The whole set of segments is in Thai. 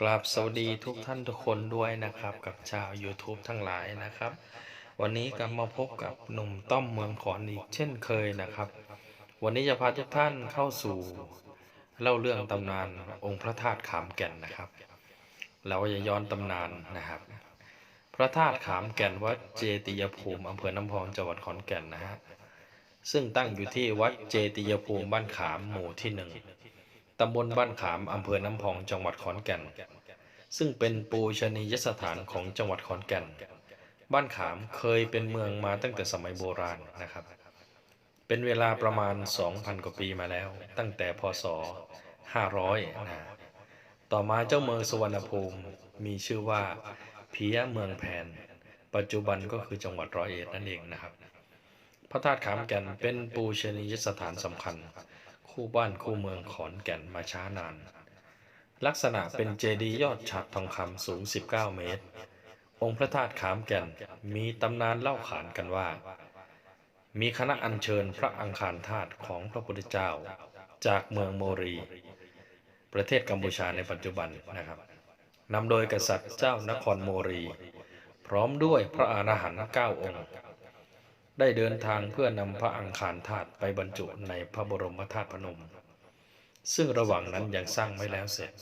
กราบสวัสดีทุกท่านทุกคนด้วยนะครับ กับชาว YouTube ทั้งหลายนะครับ วันนี้กลับมาพบกับหนุ่มต้อมเมืองขอนอีกเช่นเคยนะครับ วันนี้จะพาทุกท่านเข้าสู่ เล่าเรื่องตำนานองค์พระธาตุขามแก่นนะครับ เราจะย้อนตำนานนะครับ พระธาตุขามแก่นวัดเจติยภูมิอำเภอน้ำพองจังหวัดขอนแก่นนะฮะซึ่งตั้งอยู่ที่วัดเจติยภูมิบ้านขามหมู่ที่หนึ่ง ตำบลบ้านขามอำเภอน้ำพองจังหวัดขอนแก่น ซึ่งเป็นปูชนียสถานของจังหวัดขอนแก่น บ้านขามเคยเป็นเมืองมาตั้งแต่สมัยโบราณนะครับ เป็นเวลาประมาณ 2,000 กว่าปีมาแล้ว ตั้งแต่พศ 500นะต่อมาเจ้าเมืองสุวรรณภูมิมีชื่อว่าพียเมืองแผน ปัจจุบันก็คือจังหวัดร้อยเอ็ดนั่นเองนะครับ พระธาตุขามแก่นเป็นปูชนียสถานสำคัญ คู่บ้านคู่เมืองขอนแก่นมาช้านาน ลักษณะเป็นเจดีย์ยอดฉัตรทองคำสูง 19 เมตร องค์พระธาตุขามแก่นมีตำนานเล่าขานกันว่า มีคณะอัญเชิญพระอังคารธาตุของพระพุทธเจ้า จากเมืองโมรี ประเทศกัมพูชาในปัจจุบันนะครับนำโดยกษัตริย์เจ้านครโมรี พร้อมด้วยพระอรหันต์เก้าองค์ ได้เดินทางเพื่อนำพระอังคารธาตุไปบรรจุในพระบรมธาตุพนม ซึ่งระหว่างนั้นยังสร้างไม่แล้วเสร็จ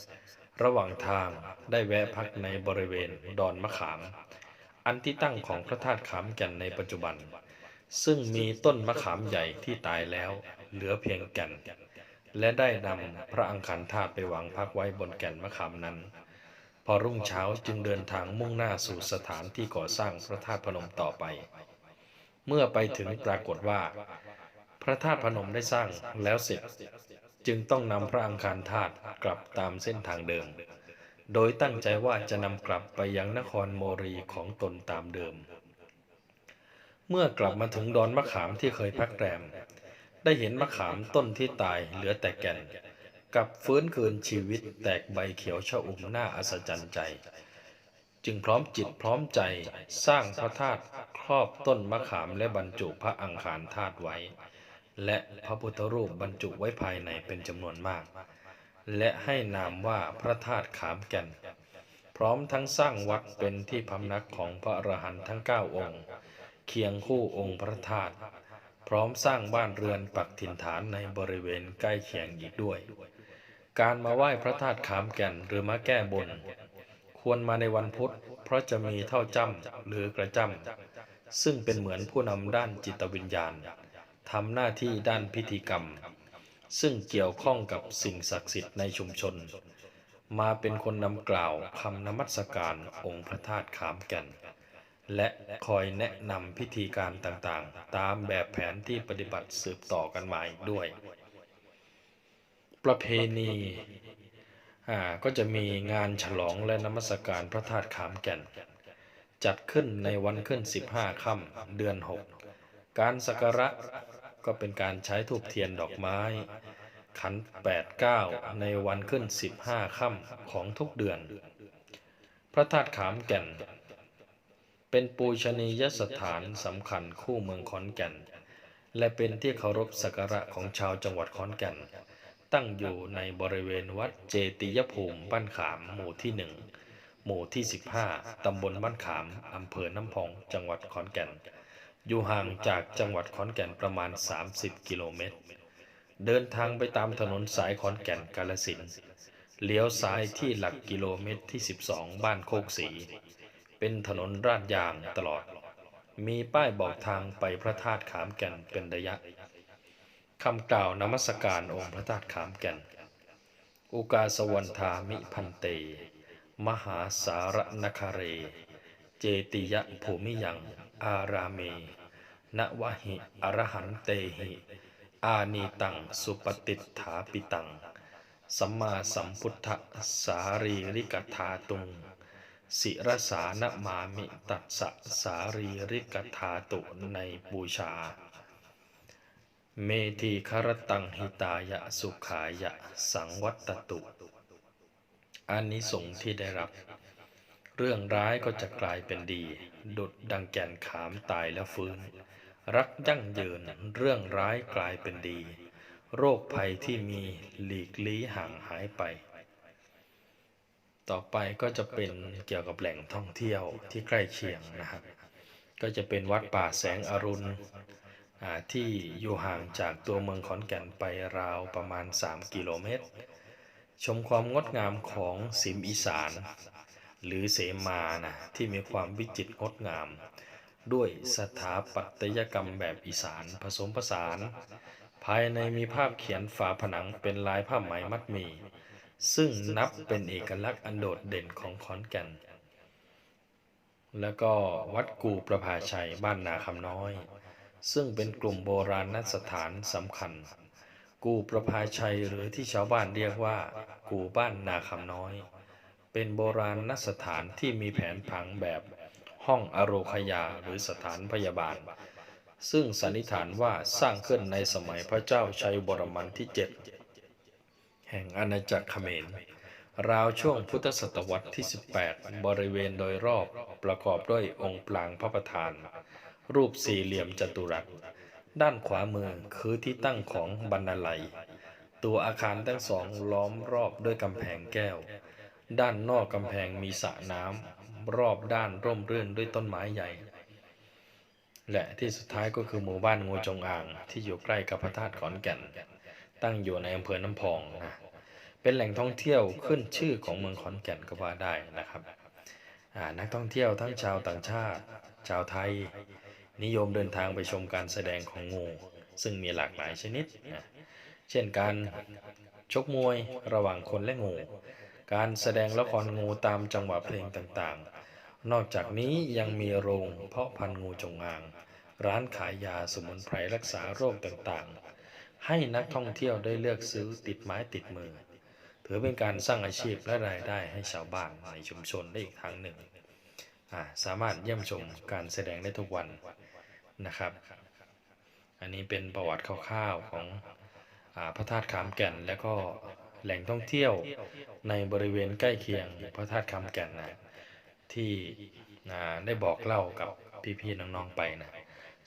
ระหว่างทางได้แวะพักในบริเวณดอนมะขาม อันที่ตั้งของพระธาตุขามแก่นในปัจจุบัน ซึ่งมีต้นมะขามใหญ่ที่ตายแล้วเหลือเพียงแก่น และได้นำพระอังคารธาตุไปวางพักไว้บนแก่นมะขามนั้น พอรุ่งเช้าจึงเดินทางมุ่งหน้าสู่สถานที่ก่อสร้างพระธาตุพนมต่อไป เมื่อไปถึงปรากฏว่า พระธาตุพนมได้สร้างแล้วเสร็จ จึงต้องนำพระอังคารธาตุกลับตามเส้นทางเดิม โดยตั้งใจว่าจะนำกลับไปยังนครโมรีของตนตามเดิม เมื่อกลับมาถึงดอนมะขามที่เคยพักแรม ได้เห็นมะขามต้นที่ตายเหลือแต่แก่นกับฟื้นคืนชีวิตแตกใบเขียวชอุ่มหน้าอัศจรรย์ใจ จึงพร้อมจิตพร้อมใจสร้างพระธาตุ ครอบต้นมะขามและบรรจุพระอังคารธาตุไว้ และพระพุทธรูปบรรจุไว้ภายในเป็นจำนวนมาก และให้นามว่าพระธาตุขามแก่น พร้อมทั้งสร้างวัดเป็นที่พำนักของพระอรหันต์ทั้งเก้าองค์ เคียงคู่องค์พระธาตุพร้อมสร้างบ้านเรือนปักถิ่นฐานในบริเวณใกล้เคียงอีกด้วย การมาไหว้พระธาตุขามแก่นหรือมาแก้บน ควรมาในวันพุธ เพราะจะมีเท่าจ้ำหรือกระจ้ำ ซึ่งเป็นเหมือนผู้นำด้านจิตวิญญาณทำหน้าที่ด้านพิธีกรรม ซึ่งเกี่ยวข้องกับสิ่งศักดิ์สิทธิ์ในชุมชน มาเป็นคนนำกล่าวคำนมัสการองค์พระธาตุขามแก่น และคอยแนะนำพิธีการต่างๆ ตามแบบแผนที่ปฏิบัติสืบต่อกันมาอีกด้วย ประเพณีก็จะมีงานฉลองและนมัสการพระธาตุขามแก่น จัดขึ้นในวันขึ้น 15ค่ำเดือน 6 การสักการะก็เป็นการใช้ทูบเทียนดอกไม้ ขัน 8 9 ในวันขึ้น 15ค่ำของทุกเดือน พระธาตุขามแก่น เป็นปูชนียสถานสำคัญคู่เมืองขอนแก่น และเป็นที่เคารพสักการะของชาวจังหวัดขอนแก่น ตั้งอยู่ในบริเวณวัดเจติยภูมิบ้านขามหมู่ที่หนึ่ง หมู่ที่ 15 ตำบลบ้านขาม อำเภอน้ำพอง จังหวัดขอนแก่น อยู่ห่างจากจังหวัดขอนแก่นประมาณ 30 กิโลเมตร เดินทางไปตามถนนสายขอนแก่นกาลสิน เลี้ยวซ้ายที่หลักกิโลเมตรที่ 12 บ้านโคกสี เป็นถนนราดยางตลอด มีป้ายบอกทางไปพระธาตุขามแก่นเป็นระยะ คำกล่าวนมัสการองค์พระธาตุขามแก่น อุกาสวรรธามิพันเต มหาสารนคาเร เจติยภูมิยังอาราเมนวหิอรหันเตหิ อานีตังสุปฏิฐาปิตัง สัมมาสัมพุทธสารีริกธาตุงศิรสานมามิตัสสะสารีริกธาตุในบูชา เมธีครตังหิตายะสุขายะสังวัตตุ อานิสงส์ที่ได้รับ เรื่องร้ายก็จะกลายเป็นดี ดุดดังแก่นขามตายแล้วฟื้น รักยั่งยืนเรื่องร้ายกลายเป็นดี โรคภัยที่มีหลีกลี้ห่างหายไป ต่อไปก็จะเป็นเกี่ยวกับแหล่งท่องเที่ยวที่ใกล้เคียงนะครับก็จะเป็นวัดป่าแสงอรุณที่อยู่ห่างจากตัวเมืองขอนแก่นไปราวประมาณ 3 กิโลเมตร ชมความงดงามของสิมอีสาน หรือเสมานะที่มีความวิจิตรงดงาม ด้วยสถาปัตยกรรมแบบอีสานผสมผสาน ภายในมีภาพเขียนฝาผนังเป็นลายผ้าไหมมัดมี ซึ่งนับเป็นเอกลักษณ์อันโดดเด่นของขอนแก่น แล้วก็วัดกูประภาชัยบ้านนาคำน้อย ซึ่งเป็นกลุ่มโบราณสถานสำคัญ กูประภาชัยหรือที่ชาวบ้านเรียกว่า กูบ้านนาคำน้อย เป็นโบราณสถานที่มีแผนผังแบบห้องอโรคยาหรือสถานพยาบาล ซึ่งสันนิษฐานว่าสร้างขึ้นในสมัยพระเจ้าชัยบรมันที่ 7 แห่งอาณาจักรเขมร ราวช่วงพุทธศตวรรษที่ 18 บริเวณโดยรอบประกอบด้วยองค์ปรางพระประธาน รูปสี่เหลี่ยมจัตุรัส ด้านขวามือคือที่ตั้งของบรรณาลัย ตัวอาคารทั้งสองล้อมรอบด้วยกำแพงแก้ว ด้านนอกกำแพงมีสระน้ำรอบด้านร่มรื่นด้วยต้นไม้ใหญ่ และที่สุดท้ายก็คือหมู่บ้านงูจงอาง ที่อยู่ใกล้กับพระธาตุขอนแก่น ตั้งอยู่ในอำเภอน้ำพองนะเป็นแหล่งท่องเที่ยวขึ้นชื่อของเมืองขอนแก่นก็ว่าได้นะครับนักท่องเที่ยวทั้งชาวต่างชาติ ชาวไทย นิยมเดินทางไปชมการแสดงของงู ซึ่งมีหลากหลายชนิด เช่นการชกมวยระหว่างคนและงู การแสดงละครงูตามจังหวะเพลงต่างๆ นอกจากนี้ยังมีโรงเพาะพันธุ์งูจงอาง ร้านขายยาสมุนไพรรักษาโรคต่างๆ ให้นักท่องเที่ยวได้เลือกซื้อติดไม้ติดมือ ถือเป็นการสร้างอาชีพและรายได้ให้ชาวบ้านในชุมชนได้อีกทางหนึ่ง สามารถเยี่ยมชมการแสดงได้ทุกวัน นะครับ อันนี้เป็นประวัติคร่าวๆของอพระธาตุขามแก่น และก็แหล่งท่องเที่ยวในบริเวณใกล้เคียงพระธาตุขามแก่นนะที่ได้บอกเล่ากับพี่ๆน้องๆไปนะ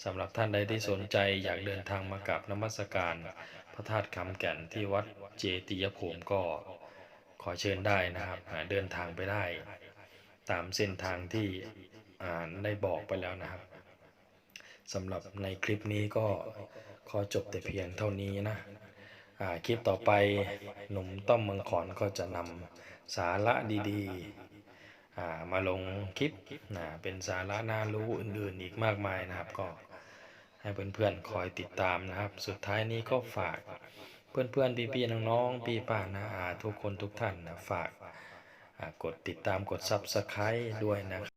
สำหรับท่านใดที่สนใจอยากเดินทางมากราบนมัสการ พระธาตุขามแก่นที่วัดเจติยภูมิก็ขอเชิญได้นะครับเดินทางไปได้ ตามเส้นทางที่อ่าได้บอกไปแล้วนะครับ สำหรับในคลิปนี้ก็ขอจบแต่เพียงเท่านี้นะอ่าคลิปต่อไปหนุ่มต้อมเมืองขอนก็จะนำสาระดีๆอ่ามาลงคลิปนะเป็นสาระน่ารู้อื่นๆอีกมากมายนะครับ ก็ให้เพื่อนๆคอยติดตามนะครับ สุดท้ายนี้ก็ฝากเพื่อนๆพี่ๆน้องๆพี่ป้านะอาทุกคนทุกท่านนะฝากกดติดตามกด Subscribe ด้วยนะครับ